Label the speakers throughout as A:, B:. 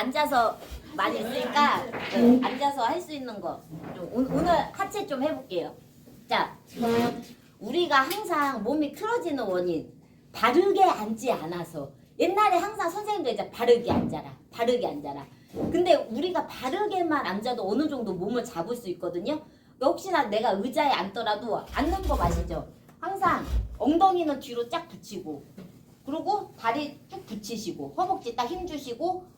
A: 앉아서 많이 했으니까 네, 앉아서 할 수 있는 거좀 오늘 하체 좀 해볼게요. 자, 우리가 항상 몸이 틀어지는 원인 바르게 앉지 않아서 옛날에 항상 선생님들 이제 바르게 앉아라, 바르게 앉아라. 근데 우리가 바르게만 앉아도 어느 정도 몸을 잡을 수 있거든요. 혹시나 내가 의자에 앉더라도 앉는 거 아시죠? 항상 엉덩이는 뒤로 쫙 붙이고 그리고 다리 쭉 붙이시고 허벅지 딱 힘 주시고 뭐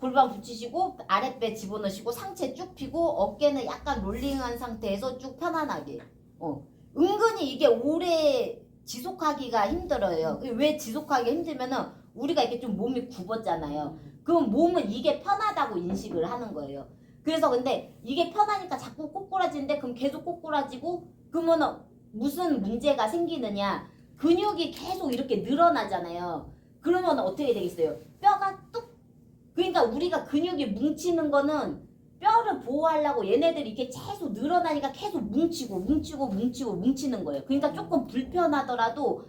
A: 골반 붙이시고 아랫배 집어넣으시고 상체 쭉 펴고 어깨는 약간 롤링한 상태에서 쭉 편안하게. 어. 은근히 이게 오래 지속하기가 힘들어요. 왜 지속하기 힘들면은 우리가 이렇게 좀 몸이 굽었잖아요. 그럼 몸은 이게 편하다고 인식을 하는 거예요. 그래서 근데 이게 편하니까 자꾸 꼬꾸라지는데 그럼 계속 꼬꾸라지고 그러면은 무슨 문제가 생기느냐. 근육이 계속 이렇게 늘어나잖아요. 그러면 어떻게 되겠어요? 뼈가 뚝 그러니까 우리가 근육이 뭉치는 거는 뼈를 보호하려고 얘네들이 이렇게 계속 늘어나니까 계속 뭉치고 뭉치고 뭉치고 뭉치는 거예요. 그러니까 조금 불편하더라도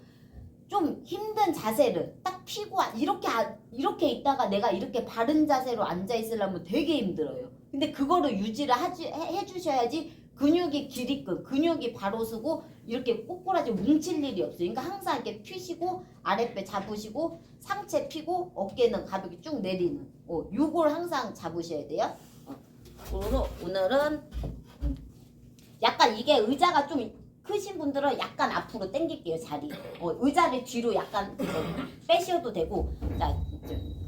A: 좀 힘든 자세를 딱 피고 아- 이렇게 아- 이렇게 있다가 내가 이렇게 바른 자세로 앉아 있으려면 되게 힘들어요. 근데 그거를 유지를 하지, 해, 해주셔야지 근육이 길이끔 근육이 바로 서고 이렇게 꼬꾸라지 뭉칠 일이 없어요. 그러니까 항상 이렇게 펴시고 아랫배 잡으시고 상체 펴고 어깨는 가볍게 쭉 내리는. 어, 요걸 항상 잡으셔야 돼요. 어. 오늘은 음, 약간 이게 의자가 좀 크신 분들은 약간 앞으로 당길게요 자리. 어, 의자를 뒤로 약간 어, 빼셔도 되고 자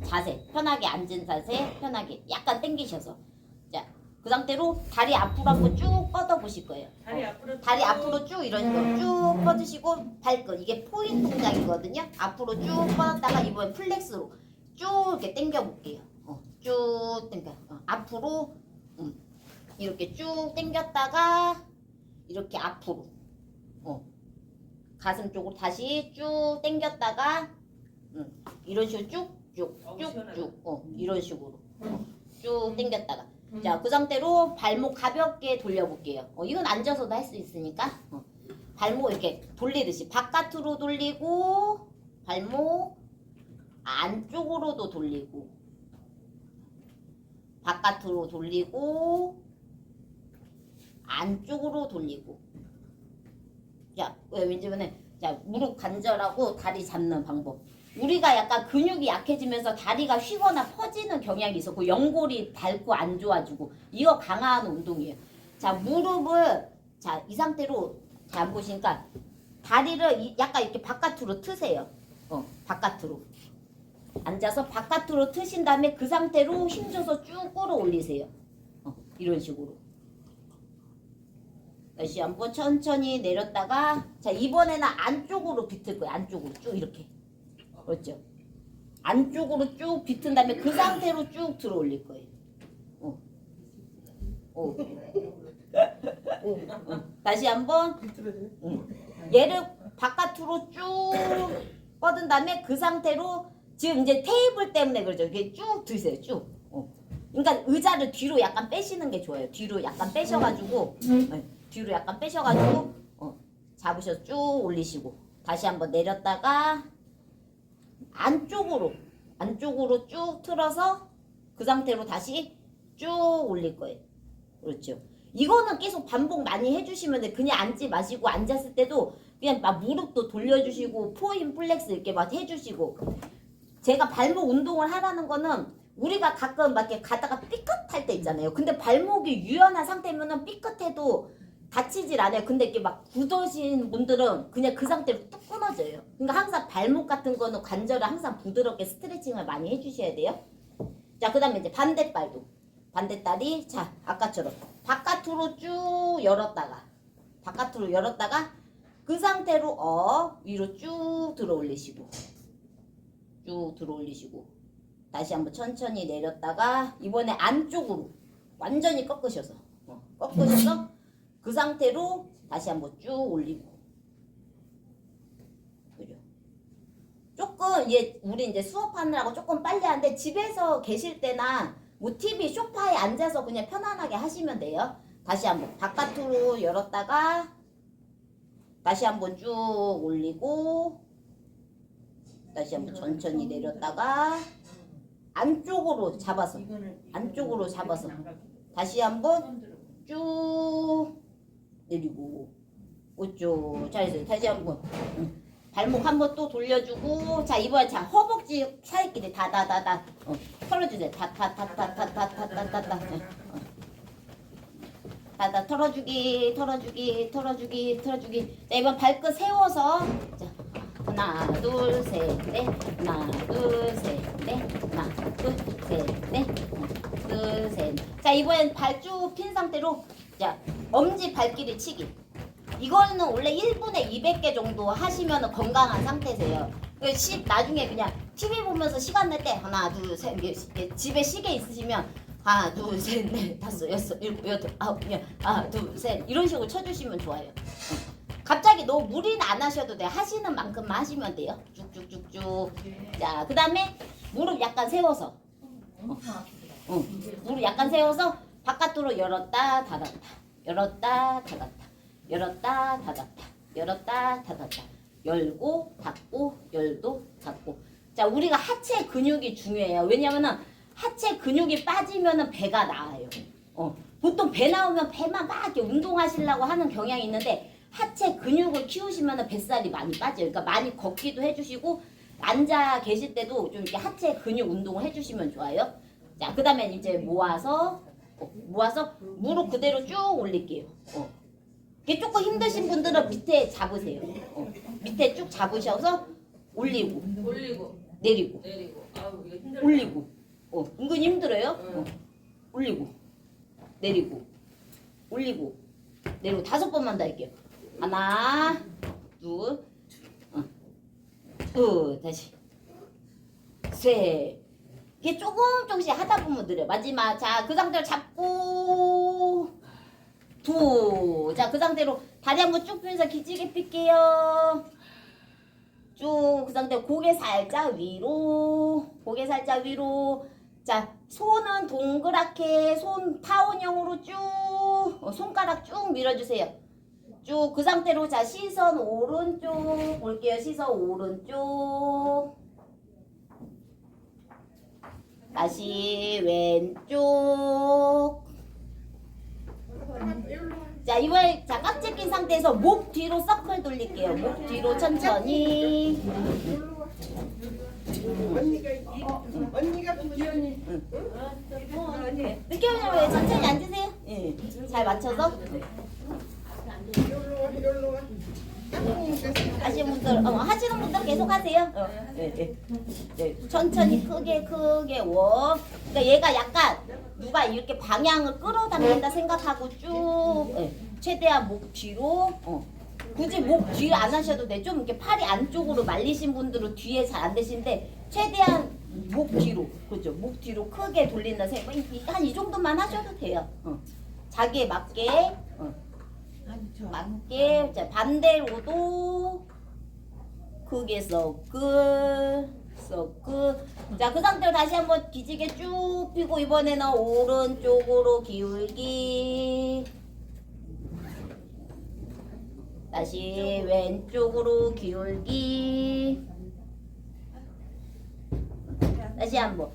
A: 자세 편하게 앉은 자세 편하게 약간 당기셔서 자 그 상태로 다리 앞으로 한번 쭉 뻗어 보실 거예요.
B: 다리 앞으로
A: 다리
B: 쭉.
A: 앞으로 쭉 이런 식으로 쭉 뻗으시고 발끝 이게 포인 동작이거든요. 앞으로 쭉 뻗었다가 이번에 플렉스로 쭉 이렇게 당겨 볼게요. 어, 쭉 당겨. 어, 앞으로 음, 이렇게 쭉 당겼다가 이렇게 앞으로 어, 가슴 쪽으로 다시 쭉 당겼다가 음, 이런 식으로. 쭉쭉쭉쭉 어, 이런 식으로 어, 쭉 당겼다가 자, 그 상태로 발목 가볍게 돌려볼게요. 어, 이건 앉아서도 할 수 있으니까. 어, 발목 이렇게 돌리듯이 바깥으로 돌리고 발목 안쪽으로도 돌리고 바깥으로 돌리고 안쪽으로 돌리고 자, 왜 왠지면은 자, 무릎 관절하고 다리 잡는 방법. 우리가 약간 근육이 약해지면서 다리가 휘거나 퍼지는 경향이. 그 연골이 닳고 안 좋아지고 이거 강한 운동이에요. 자 무릎을 자 이 상태로 잘 안 보시니까 다리를 이- 약간 이렇게 바깥으로 트세요. 어 바깥으로 앉아서 바깥으로 트신 다음에 그 상태로 힘줘서 쭉 끌어올리세요. 어 이런 식으로. 다시 한번 천천히 내렸다가 자 이번에는 안쪽으로 비틀 거예요. 안쪽으로 쭉 이렇게. 그렇죠. 안쪽으로 쭉 비튼 다음에 그 상태로 쭉 들어 올릴 거예요. 어. 어. 어. 어. 다시 한번 얘를 바깥으로 쭉 뻗은 다음에 그 상태로 지금 이제 테이블 때문에 그러죠. 이렇게 쭉 드세요. 쭉. 어. 그러니까 의자를 뒤로 약간 빼시는 게 좋아요. 뒤로 약간 빼셔가지고 네, 뒤로 약간 빼셔가지고 어, 잡으셔서 쭉 올리시고 다시 한번 내렸다가 안쪽으로 안쪽으로 쭉 틀어서 그 상태로 다시 쭉 올릴 거예요. 그렇죠. 이거는 계속 반복 많이 해주시면 돼. 그냥 앉지 마시고 앉았을 때도 그냥 막 무릎도 돌려주시고 포인 플렉스 이렇게 막 해주시고 제가 발목 운동을 하라는 거는 우리가 가끔 막 이렇게 가다가 삐끗할 때 있잖아요. 근데 발목이 유연한 상태면은 삐끗해도 다치질 않아요. 근데 이렇게 막 굳어진 분들은 그냥 그 상태로 뚝 끊어져요. 그러니까 항상 발목 같은 거는 관절을 항상 부드럽게 스트레칭을 많이 해주셔야 돼요. 자, 그 다음에 이제 반대발도. 반대다리. 자, 아까처럼. 바깥으로 쭉 열었다가. 바깥으로 열었다가 그 상태로 어, 위로 쭉 들어 올리시고. 쭉 들어 올리시고. 다시 한번 천천히 내렸다가 이번에 안쪽으로 완전히 꺾으셔서. 어, 꺾으셔서 그 상태로 다시 한번 쭉 올리고. 그죠? 조금 이제 우리 이제 수업하느라고 조금 빨리 하는데 집에서 계실 때나 뭐 TV 소파에 앉아서 그냥 편안하게 하시면 돼요. 다시 한번 바깥으로 열었다가 다시 한번 쭉 올리고 다시 한번 천천히 내렸다가 안쪽으로 잡아서 안쪽으로 잡아서 다시 한번 쭉 내리고 우쪽 잘했어요 다시 한번 응. 발목 한 번 또 돌려주고 자 이번에 자 허벅지 사이끼리 다다다다 어, 털어주세요 다다다다다다다다다 어. 다다 털어주기 털어주기 털어주기 털어주기 자 이번 발끝 세워서 자 하나 둘 셋 넷 하나 둘 셋 넷 하나 둘 셋넷 하나 둘셋 자 이번엔 발 쭉 핀 상태로 자 엄지 발길이 치기 이거는 원래 1분에 200개 정도 하시면 건강한 상태세요. 그 시, 나중에 그냥 TV 보면서 시간 낼 때 하나 둘셋 집에 시계 있으시면 하나 둘 셋 넷 다섯 여섯 일곱 여덟 아홉 열 하나 둘 셋 이런 식으로 쳐주시면 좋아요. 어. 갑자기 너무 무리는 안 하셔도 돼. 하시는 만큼만 하시면 돼요. 쭉쭉쭉쭉. 자, 그 다음에 무릎 약간 세워서. 어, 무릎 약간 세워서 바깥으로 열었다 닫았다. 열었다 닫았다. 열었다 닫았다. 열었다 닫았다. 열고 닫고 열도 닫고. 자, 우리가 하체 근육이 중요해요. 왜냐면은 하체 근육이 빠지면은 배가 나와요. 어, 보통 배 나오면 배만 막 이렇게 운동하시려고 하는 경향이 있는데 하체 근육을 키우시면 뱃살이 많이 빠져요. 그러니까 많이 걷기도 해주시고 앉아 계실 때도 좀 이렇게 하체 근육 운동을 해주시면 좋아요. 자, 그 다음에 이제 모아서 어, 모아서 무릎 그대로 쭉 올릴게요. 어. 이게 조금 힘드신 분들은 밑에 잡으세요. 어. 밑에 쭉 잡으셔서 올리고
B: 올리고
A: 내리고
B: 내리고 아우 이거 힘들다.
A: 올리고 어, 은근 힘들어요. 어. 올리고 내리고 올리고 내리고 다섯 번만 더 할게요. 하나 둘 어. 둘 다시 셋 이게 조금 조금씩 하다 보면 느려. 마지막 자 그 상태로 잡고. 두 자 그 상태로 다리 한번 쭉 펴면서 기지개 필게요. 쭉 그 상태로 고개 살짝 위로. 고개 살짝 위로. 자 손은 동그랗게 손 타원형으로 쭉 어, 손가락 쭉 밀어주세요. 쭉 그 상태로. 자 시선 오른쪽 볼게요. 시선 오른쪽 다시 왼쪽 자 이번에 자 깍지 낀 상태에서 목 뒤로 서클 돌릴게요 목 뒤로 천천히
C: 언니가 어, 부지런히
A: 늦게 왜 천천히 앉으세요 예. 잘 맞춰서 하시는 분들 어, 하시는 분들 계속 하세요. 어. 네, 천천히 크게 크게 워. 그러니까 얘가 약간 누가 이렇게 방향을 끌어당긴다 생각하고 쭉 네, 최대한 목 뒤로. 어. 굳이 목뒤안 하셔도 돼. 좀 이렇게 팔이 안쪽으로 말리신 분들은 뒤에 잘 안 되시는데 최대한 목 뒤로 그죠? 목 뒤로 크게 돌린다 생각. 한이 정도만 하셔도 돼요. 어. 자기에 맞게. 어. 맞게 자 반대로도 크게 서클 서클 자그 상태로 다시 한번 기지개 쭉 펴고 이번에는 오른쪽으로 기울기. 다시 왼쪽으로 기울기. 다시 한번.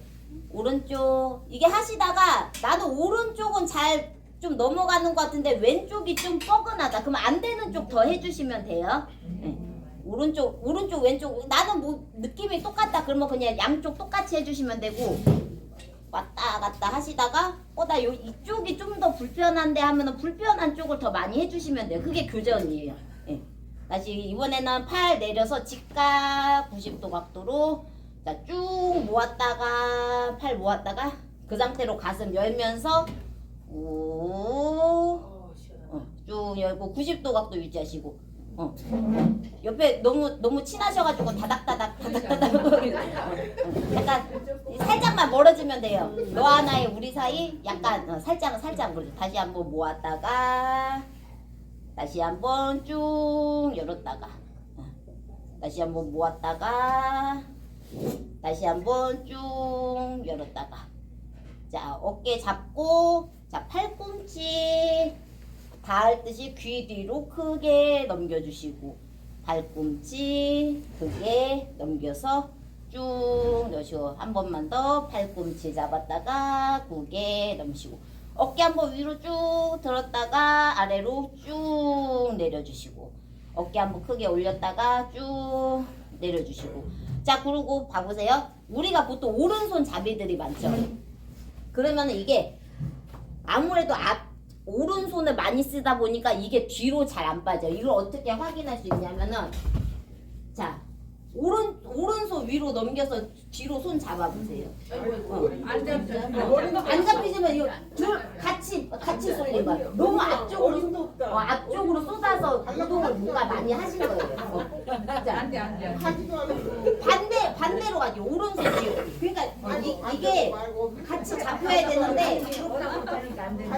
A: 오른쪽. 이게 하시다가 나도 오른쪽은 잘 좀 넘어가는 것 같은데 왼쪽이 좀 뻐근하다. 그러면 안 되는 쪽 더 해주시면 돼요. 네. 오른쪽 오른쪽 왼쪽. 나는 뭐 느낌이 똑같다. 그러면 그냥 양쪽 똑같이 해주시면 되고. 왔다 갔다 하시다가 어나 요 이쪽이 좀 더 불편한데 하면은 불편한 쪽을 더 많이 해주시면 돼요. 그게 교전이에요. 예. 다시 이번에는 팔 내려서 직각 90도 각도로 자 쭉 모았다가 팔 모았다가 그 상태로 가슴 열면서 오
B: 어,
A: 쭉 열고 90도 각도 유지하시고 어. 옆에 너무 너무 친하셔가지고 다닥다닥 다닥다닥 어, 어. 약간 살짝만 멀어지면 돼요. 너와 나의 우리 사이 약간 어, 살짝 살짝 그러죠. 다시 한번 모았다가 다시 한번 쭉 열었다가 어. 다시 한번 모았다가 다시 한번 쭉 열었다가 자 어깨 잡고 자 팔꿈치 닿을 듯이 귀 뒤로 크게 넘겨주시고 발꿈치 크게 넘겨서 쭉 넣으시고 한 번만 더 팔꿈치 잡았다가 고개 넘으시고 어깨 한번 위로 쭉 들었다가 아래로 쭉 내려주시고 어깨 한번 크게 올렸다가 쭉 내려주시고 자 그리고 봐보세요. 우리가 보통 오른손 잡이들이 많죠. 그러면 이게 아무래도 앞 오른손을 많이 쓰다 보니까 이게 뒤로 잘 안 빠져요 이걸 어떻게 확인할 수 있냐면은 자 오른 오른손 위로 넘겨서 뒤로 손 잡아보세요 어.
B: 안
A: 잡히지만 이거 둘 같이 같이 쏠린 거야. 너무 앞쪽으로.
C: 어,
A: 앞쪽으로 쏟아서 운동을 뭔가 많이 하신 거예요. 어. 자,
B: 안 돼, 안 돼.
C: 하지도 않고.
A: 반대 반대로 가지 오른손 뒤로. 그러니까 이, 이게 같이 잡혀야 되는데
C: 않아.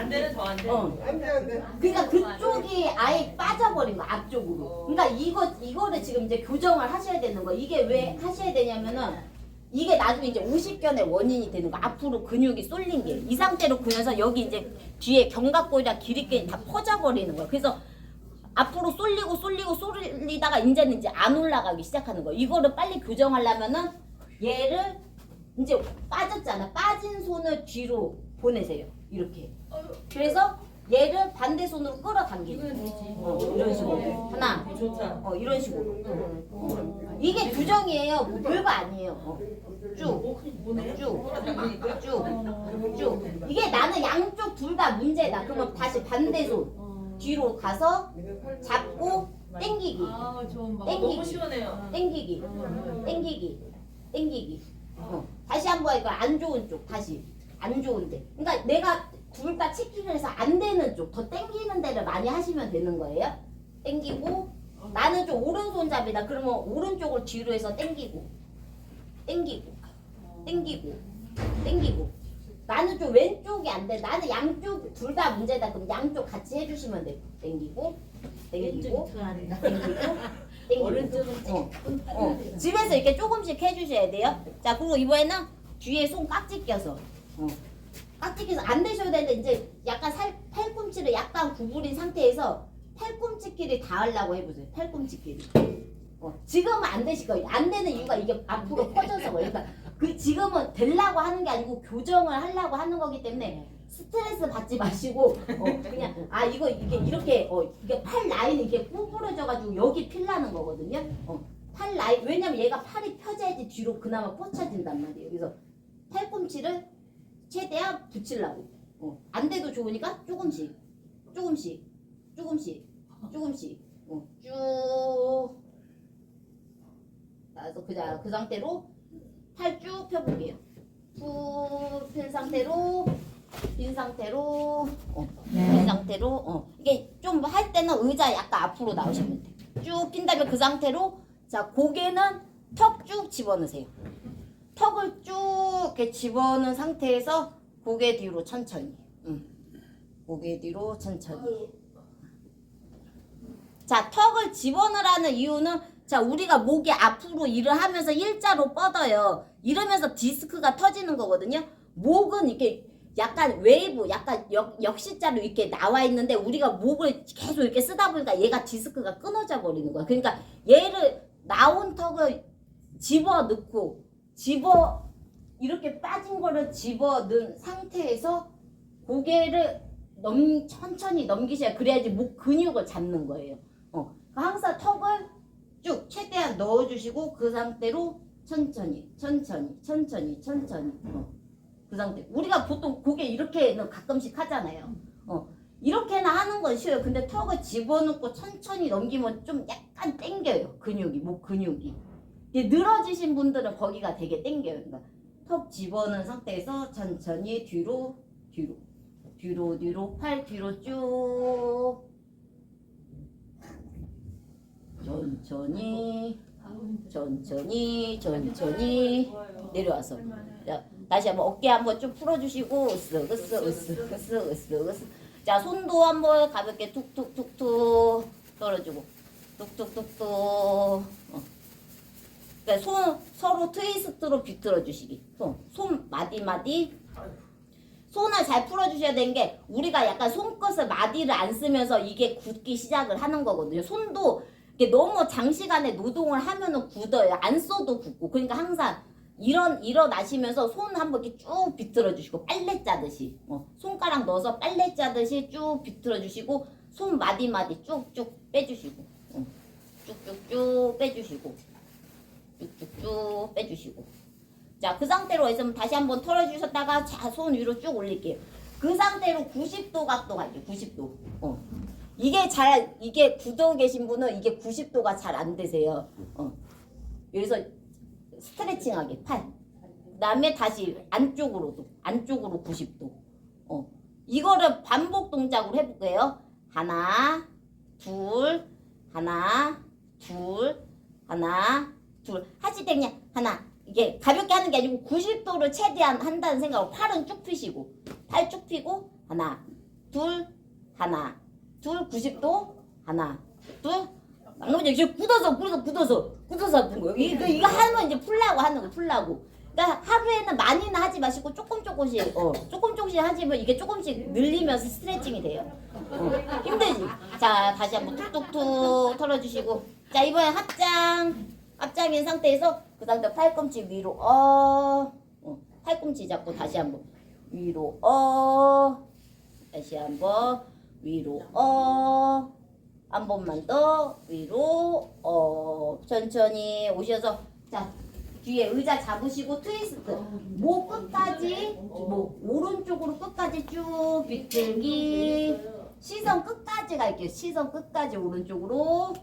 B: 안 되는 더안 돼.
A: 어.
C: 안돼 안돼.
A: 그러니까 그쪽이 아예 빠져버린 거 앞쪽으로. 그러니까 이거 이거를 지금 이제 교정을 하셔야 되는 거. 이게 왜 하셔야 되냐면은 이게 나중에 이제 오십견의 원인이 되는 거. 앞으로 근육이 쏠린 게 이 상태로 그려서 여기 이제 뒤에 견갑골이랑 기립근이 다 퍼져버리는 거야. 그래서 앞으로 쏠리고 쏠리고 쏠리다가 이제는 이제 안 올라가기 시작하는 거야. 이거를 빨리 교정하려면은 얘를 이제 빠졌잖아. 빠진 손을 뒤로 보내세요. 이렇게. 그래서 얘를 반대 손으로 끌어당기고 어, 이런 식으로. 하나.
B: 좋다.
A: 어 이런 식으로. 어. 이게 규정이에요. 뭐 별거 아니에요. 어. 쭉쭉쭉쭉 이게 나는 양쪽 둘 다 문제다. 그러면 다시 반대 손. 뒤로 가서 잡고 땡기기.
B: 아, 좋은 방.
A: 땡기기.
B: 너무 시원해요.
A: 땡기기. 땡기기. 땡기기. 어. 다시 한번 이거 안 좋은 쪽. 다시 안 좋은데. 그러니까 내가 둘다 체킹을 해서 안 되는 쪽 더 땡기는 데를 많이 하시면 되는 거예요? 땡기고 나는 좀 오른손잡이다. 그러면 오른쪽을 뒤로 해서 땡기고. 땡기고. 땡기고. 땡기고. 나는 좀 왼쪽이 안 돼. 나는 양쪽 둘 다 문제다. 그럼 양쪽 같이 해주시면 돼. 땡기고 땡기고 땡기고 땡기고. 어. 어, 집에서 이렇게 조금씩 해주셔야 돼요. 자, 그리고 이번에는 뒤에 손 깍지 껴서. 어. 깍지 껴서 안 되셔야 되는데 이제 약간 살, 팔꿈치를 약간 구부린 상태에서 팔꿈치끼리 닿으려고 해보세요. 팔꿈치끼리. 어, 지금은 안 되실 거예요. 안 되는 이유가 이게 앞으로 퍼져서 그래요. 그러니까 그 지금은 되려고 하는 게 아니고 교정을 하려고 하는 거기 때문에 스트레스 받지 마시고 어, 그냥 아 이거 이게 이렇게 어 이게 팔 라인이 이렇게 구부러져가지고 여기 필라는 거거든요. 어, 팔 라인 왜냐면 얘가 팔이 펴져야지 뒤로 그나마 뻗쳐진단 말이에요. 그래서 팔꿈치를 최대한 붙이려고. 어, 안 돼도 좋으니까 조금씩, 조금씩, 조금씩, 조금씩. 어, 쭉. 그래서 그자 그 상태로 팔 쭉 펴볼게요. 쭉핀 상태로 빈 상태로 어, 빈 상태로 어. 이게 좀 할 때는 의자 약간 앞으로 나오시면 돼. 쭉 핀 다음에 그 상태로 자 고개는 턱 쭉 집어넣으세요. 턱을 쭉 이렇게 집어넣은 상태에서 고개 뒤로 천천히. 응. 고개 뒤로 천천히. 자 턱을 집어넣으라는 이유는 자 우리가 목이 앞으로 일을 하면서 일자로 뻗어요. 이러면서 디스크가 터지는 거거든요. 목은 이렇게 약간 웨이브, 약간 역, 역시자로 이렇게 나와 있는데 우리가 목을 계속 이렇게 쓰다 보니까 얘가 디스크가 끊어져 버리는 거야. 그러니까 얘를 나온 턱을 집어 넣고 집어 이렇게 빠진 거를 집어 넣은 상태에서 고개를 넘 천천히 넘기셔야 그래야지 목 근육을 잡는 거예요. 어, 항상 턱을 쭉 최대한 넣어주시고 그 상태로 천천히, 천천히, 천천히, 천천히. 어. 그 상태. 우리가 보통 고개 이렇게는 가끔씩 하잖아요. 어. 이렇게나 하는 건 쉬워요. 근데 턱을 집어넣고 천천히 넘기면 좀 약간 땡겨요. 근육이, 목 근육이. 늘어지신 분들은 거기가 되게 땡겨요. 그러니까 턱 집어넣은 상태에서 천천히 뒤로, 뒤로, 뒤로, 뒤로, 팔 뒤로 쭉. 천천히, 천천히, 천천히 내려와서. 자, 다시 한번 어깨 한번 쭉 풀어주시고 으쓱 으쓱 으쓱 으쓱 으쓱 으쓱 자 손도 한번 가볍게 툭툭툭툭 떨어주고 툭툭툭툭 어. 그러니까 손 서로 트위스트로 비틀어 주시기. 손, 손 마디 마디. 손을 잘 풀어 주셔야 되는 게 우리가 약간 손끝을 마디를 안 쓰면서 이게 굳기 시작을 하는 거거든요. 손도 이게 너무 장시간에 노동을 하면은 굳어요. 안 써도 굳고. 그러니까 항상 일어 일어나시면서 손 한번 이렇게 쭉 비틀어 주시고 빨래 짜듯이. 어, 손가락 넣어서 빨래 짜듯이 쭉 비틀어 주시고 손 마디 마디 쭉쭉 빼주시고. 어, 쭉쭉쭉 빼주시고 쭉쭉쭉 빼주시고 자 그 상태로 있으면 다시 한번 털어주셨다가 자 손 위로 쭉 올릴게요. 그 상태로 90도 각도 갈게요. 90도. 어. 이게 잘 이게 굳어 계신 분은 이게 90도가 잘 안 되세요. 어. 여기서 스트레칭하게 팔. 그다음에 다시 안쪽으로도 안쪽으로 90도. 어. 이거를 반복 동작으로 해볼게요. 하나, 둘, 하나, 둘, 하나, 둘. 하실 때 그냥 하나. 이게 가볍게 하는 게 아니고 90도를 최대한 한다는 생각으로 팔은 쭉 펴시고 팔 쭉 펴고 하나, 둘, 하나, 둘 90도 하나, 둘 나머지 이제 굳어서 굳어서 굳어서 굳어서 아픈 거예요. 이거 이거 하면 이제 풀라고 하는 거 풀라고. 그러니까 하루에는 많이는 하지 마시고 조금 조금씩 어 조금 조금씩 하시면 이게 조금씩 늘리면서 스트레칭이 돼요. 어, 힘들지. 자 다시 한번 툭툭툭 털어주시고 자 이번에 합장 합장인 상태에서 그 상태 팔꿈치 위로 어, 어 팔꿈치 잡고 다시 한번 위로 어 다시 한번 위로 어. 한 번만 더 위로 어 천천히 오셔서 자 뒤에 의자 잡으시고 트위스트 목 끝까지 목 오른쪽으로 끝까지 쭉 비틀기 시선 끝까지 갈게요 시선 끝까지 오른쪽으로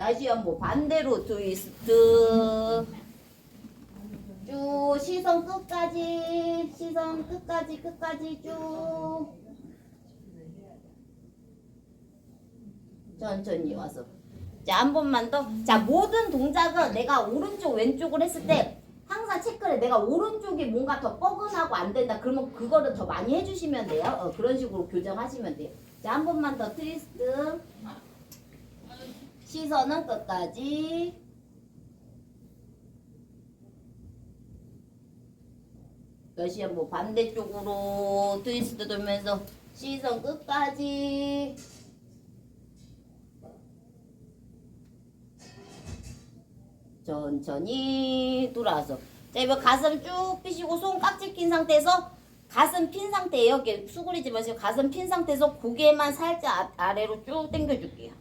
A: 다시 한번 반대로 트위스트 쭉 시선 끝까지 시선 끝까지 끝까지 쭉. 천천히 와서. 자 한 번만 더. 자 모든 동작은 내가 오른쪽 왼쪽을 했을 때 항상 체크를 내가 오른쪽이 뭔가 더 뻐근하고 안 된다. 그러면 그거를 더 많이 해주시면 돼요. 어, 그런 식으로 교정하시면 돼요. 자 한 번만 더 트위스트 시선은 끝까지. 다시 한번 반대쪽으로 트위스트 돌면서 시선 끝까지. 천천히 돌아서 자 이번 가슴 쭉 펴시고 손 깍지 낀 상태에서 가슴 핀 상태예요. 이렇게 수그리지 마시고 가슴 핀 상태에서 고개만 살짝 아, 아래로 쭉 당겨 줄게요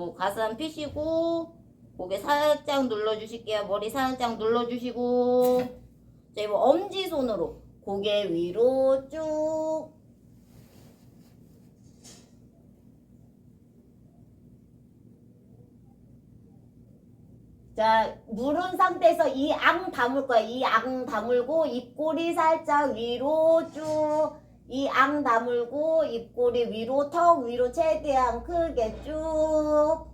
A: 요 가슴 펴시고 고개 살짝 눌러 주실게요 머리 살짝 눌러 주시고 자 이번 엄지손으로 고개 위로 쭉 자, 누른 상태에서 이 앙 다물 거야. 이 앙 다물고 입꼬리 살짝 위로 쭉. 이 앙 다물고 입꼬리 위로 턱 위로 최대한 크게 쭉.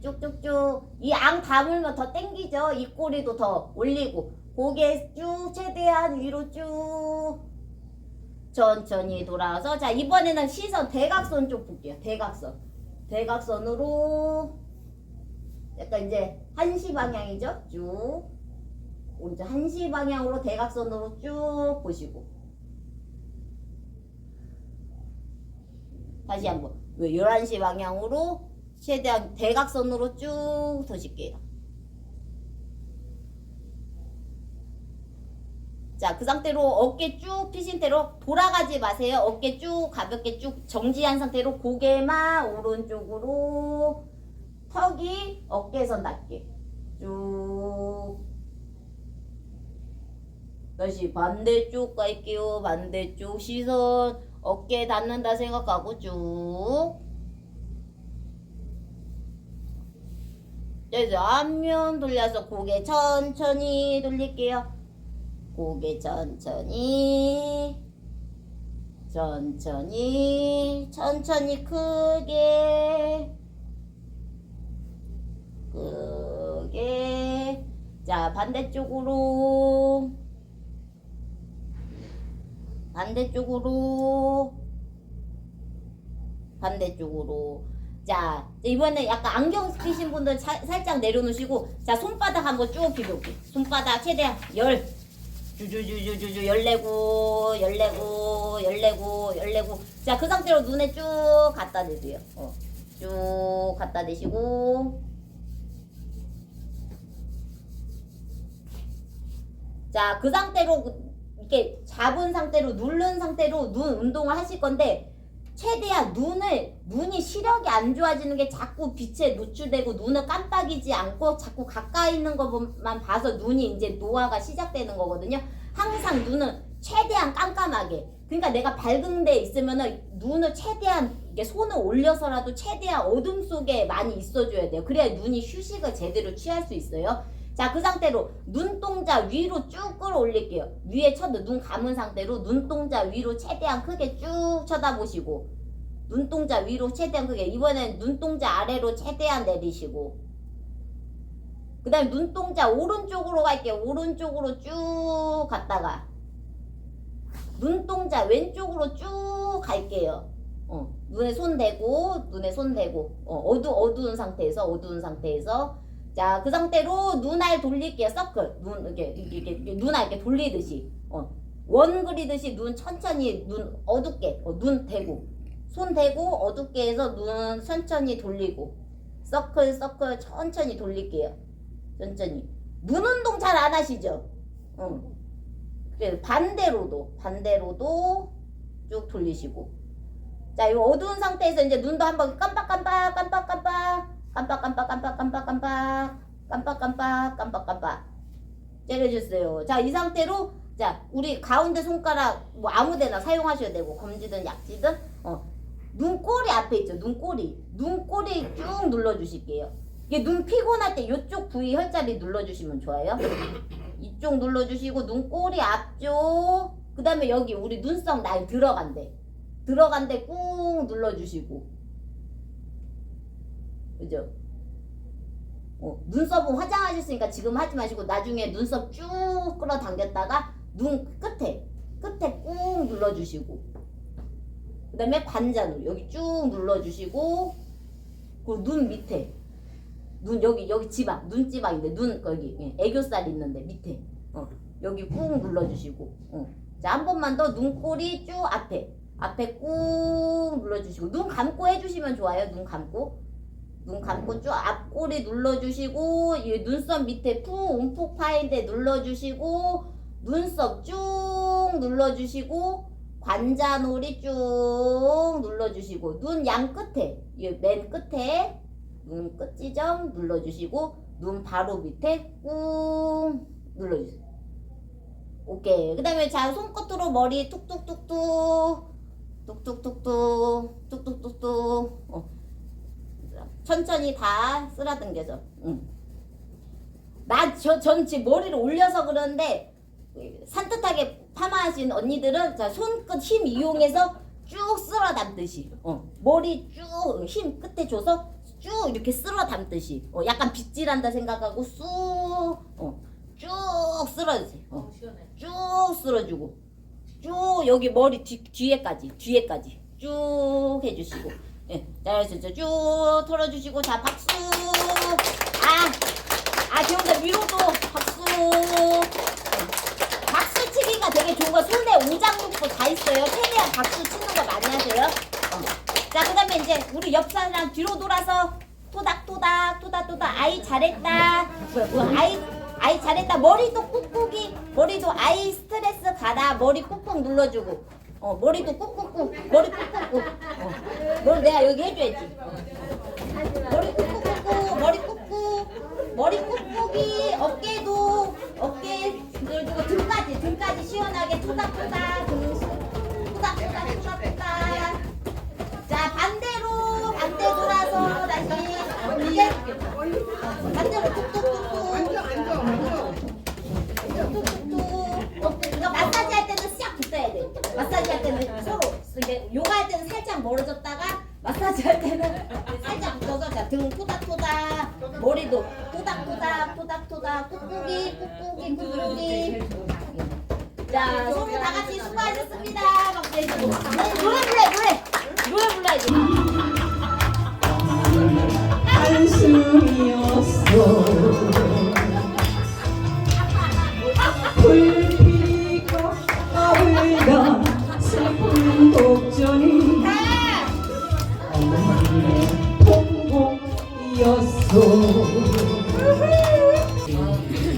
A: 쭉쭉쭉. 이 앙 다물면 더 땡기죠. 입꼬리도 더 올리고. 고개 쭉 최대한 위로 쭉. 천천히 돌아서 자 이번에는 시선 대각선 쪽 볼게요. 대각선. 대각선으로 약간 이제 한시 방향이죠. 쭉 오른쪽 한시 방향으로 대각선으로 쭉 보시고 다시 한번 왜 11시 방향으로 최대한 대각선으로 쭉 도실게요. 자, 그 상태로 어깨 쭉 펴신 대로 돌아가지 마세요. 어깨 쭉 가볍게 쭉 정지한 상태로 고개만 오른쪽으로 턱이 어깨선 닿게 쭉 다시 반대쪽 갈게요 반대쪽 시선 어깨 닿는다 생각하고 쭉. 자, 이제 앞면 돌려서 고개 천천히 돌릴게요. 고개 천천히. 천천히. 천천히 크게. 크게. 자 반대쪽으로 반대쪽으로. 반대쪽으로. 자 이번에 약간 안경 끼신 분들 사- 살짝 내려놓으시고 자 손바닥 한번 쭉 비벼볼게요. 손바닥 최대한 열. 주주주주주주 열내고 열내고 열내고 열내고. 자 그 상태로 눈에 쭉 갖다 대세요. 어. 쭉 갖다 대시고. 자 그 상태로 그- 이렇게 잡은 상태로 누른 상태로 눈 운동을 하실 건데 최대한 눈을 눈이 시력이 안 좋아지는 게 자꾸 빛에 노출되고 눈을 깜빡이지 않고 자꾸 가까이 있는 것만 봐서 눈이 이제 노화가 시작되는 거거든요. 항상 눈은 최대한 깜깜하게. 그러니까 내가 밝은 데 있으면은 눈을 최대한 이게 손을 올려서라도 최대한 어둠 속에 많이 있어줘야 돼요. 그래야 눈이 휴식을 제대로 취할 수 있어요. 자, 그 상태로 눈동자 위로 쭉 끌어올릴게요. 위에 쳐도 눈 감은 상태로 눈동자 위로 최대한 크게 쭉 쳐다보시고 눈동자 위로 최대한 크게 이번엔 눈동자 아래로 최대한 내리시고 그 다음에 눈동자 오른쪽으로 갈게요. 오른쪽으로 쭉 갔다가 눈동자 왼쪽으로 쭉 갈게요. 어, 눈에 손 대고 눈에 손 대고 어, 어두 어두운 상태에서 어두운 상태에서 자 그 상태로 눈알 돌릴게요. 서클 눈 이렇게 이렇게, 이렇게 눈알 이렇게 돌리듯이 어, 원 그리듯이 눈 천천히 눈 어둡게 어, 눈 대고 손 대고 어둡게 해서 눈 천천히 돌리고 서클 서클 천천히 돌릴게요. 천천히 눈 운동 잘 안 하시죠? 응. 그래 반대로도 반대로도 쭉 돌리시고 자, 이 어두운 상태에서 이제 눈도 한번 깜빡깜빡 깜빡깜빡 깜빡깜빡 깜빡깜빡 깜빡 깜빡깜빡 깜빡깜빡 때려주세요. 자, 이 상태로 자, 우리 가운데 손가락 뭐 아무데나 사용하셔도 되고 검지든 약지든 어, 눈꼬리 앞에 있죠. 눈꼬리. 눈꼬리 쭉 눌러 주실게요. 이게 눈 피곤할 때 이쪽 부위 혈자리 눌러 주시면 좋아요. 이쪽 눌러 주시고 눈꼬리 앞쪽 그 다음에 여기 우리 눈썹 라인 들어간대. 들어간데 꾹 눌러 주시고 그죠? 어, 눈썹은 화장하셨으니까 지금 하지 마시고 나중에 눈썹 쭉 끌어당겼다가 눈 끝에 끝에 꾹 눌러주시고 그 다음에 관자놀 여기 쭉 눌러주시고 그리고 눈 밑에 눈 여기 여기 지방 눈지방인데 눈 거기 예, 애교살 있는데 밑에 어, 여기 꾹 눌러주시고 어. 자한 번만 더 눈꼬리 쭉 앞에 앞에 꾹 눌러주시고 눈 감고 해주시면 좋아요. 눈 감고 눈 감고 쭉 앞꼬리 눌러주시고 이 눈썹 밑에 푹 움푹 파인데 눌러주시고 눈썹 쭉 눌러주시고 관자놀이 쭉 눌러주시고 눈 양 끝에 이맨 끝에 눈 끝 지점 눌러주시고 눈 바로 밑에 꾹 눌러주세요. 오케이. 그 다음에 자 손끝으로 머리 툭툭툭툭 뚝뚝뚝뚝 뚝뚝뚝뚝 어. 천천히 다 쓸어당겨져 응. 나저 전지 머리를 올려서 그러는데 산뜻하게 파마하신 언니들은 자 손끝 힘 이용해서 쭉 쓸어 담듯이 어. 머리 쭉 힘 끝에 줘서 쭉 이렇게 쓸어 담듯이 어. 약간 빗질한다 생각하고 쑥 어. 쭉 쓸어주세요 어.
B: 어,
A: 쓸어주고 쭉 여기 머리 뒤, 뒤에까지 뒤에까지 쭉 해주시고 예, 잘하셨죠 쭉 털어주시고 자 박수. 아아 기억나 위로도 박수. 예. 박수 치기가 되게 좋은 거. 손에 오장육부 다 있어요. 최대한 박수 치는 거 많이 하세요. 어. 자 그 다음에 이제 우리 옆 사람 뒤로 돌아서 토닥토닥 토닥토닥. 아이 잘했다. 뭐야 아이 아이 잘했다. 머리도 꾹꾹이 머리도 아이 스트레스 가라 머리 꾹꾹 눌러주고 어 머리도 꾹꾹꾹 머리 꾹꾹꾹. 어. 뭘 내가 여기 해줘야지. 머리 꾹꾹꾹꾹 머리 꾹꾹. 머리 꾹꾹이 어깨도 어깨 눌러주고 등까지 등까지 시원하게 토닥토닥. 등 토닥토닥 토닥토닥. 자 반대로 반대 돌아서 다시. 이제 반대로 뚝뚝뚝뚝 뚝뚝뚝뚝 어, 이거 마사지 할 때는 싹 붙어야 돼 마사지 할 때는 서로 이게 요가 할 때는 살짝 멀어졌다가 마사지 할 때는 살짝 붙어서 자, 등 토닥토닥 머리도 토닥토닥 토닥토닥 꾹꾹이 꾹꾹이 꾹꾹이 자 서로 다 같이 수고하셨습니다. 해주고 네, 노래 불러 노래. 노래 불러야지.
D: 한숨이었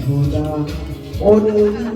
E: 보다 오늘